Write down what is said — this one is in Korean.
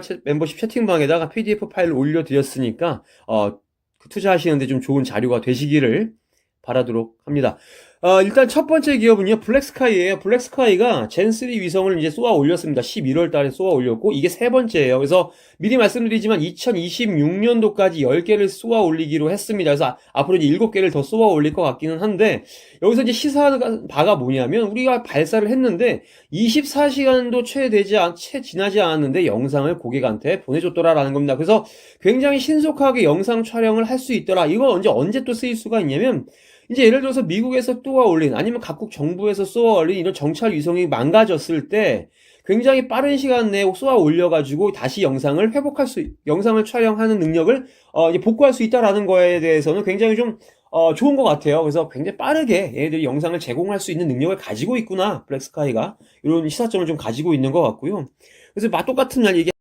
채- 멤버십 채팅방에다가 PDF 파일을 올려드렸으니까 어, 그 투자하시는데 좀 좋은 자료가 되시기를 바라도록 합니다. 어, 일단 첫 번째 기업은요, 블랙스카이예요. 블랙스카이가 젠3 위성을 이제 쏘아 올렸습니다. 11월 달에 쏘아 올렸고, 이게 세 번째예요. 그래서 미리 말씀드리지만 2026년도까지 10개를 쏘아 올리기로 했습니다. 그래서 아- 앞으로 이제 7개를 더 쏘아 올릴 것 같기는 한데, 여기서 이제 시사하는 바가 뭐냐면, 우리가 발사를 했는데, 24시간도 채 되지 않, 채 지나지 않았는데 영상을 고객한테 보내줬더라라는 겁니다. 그래서 굉장히 신속하게 영상 촬영을 할 수 있더라. 이거 언제, 언제 또 쓰일 수가 있냐면, 이제 예를 들어서 미국에서 쏘아 올린, 아니면 각국 정부에서 쏘아 올린 이런 정찰 위성이 망가졌을 때, 굉장히 빠른 시간 내에 쏘아 올려가지고 다시 영상을 회복할 수, 있- 영상을 촬영하는 능력을, 어, 이제 복구할 수 있다라는 거에 대해서는 굉장히 좀, 어, 좋은 것 같아요. 그래서 굉장히 빠르게 얘네들이 영상을 제공할 수 있는 능력을 가지고 있구나, 블랙스카이가. 이런 시사점을 좀 가지고 있는 것 같고요. 그래서 맛 똑같은 날 얘기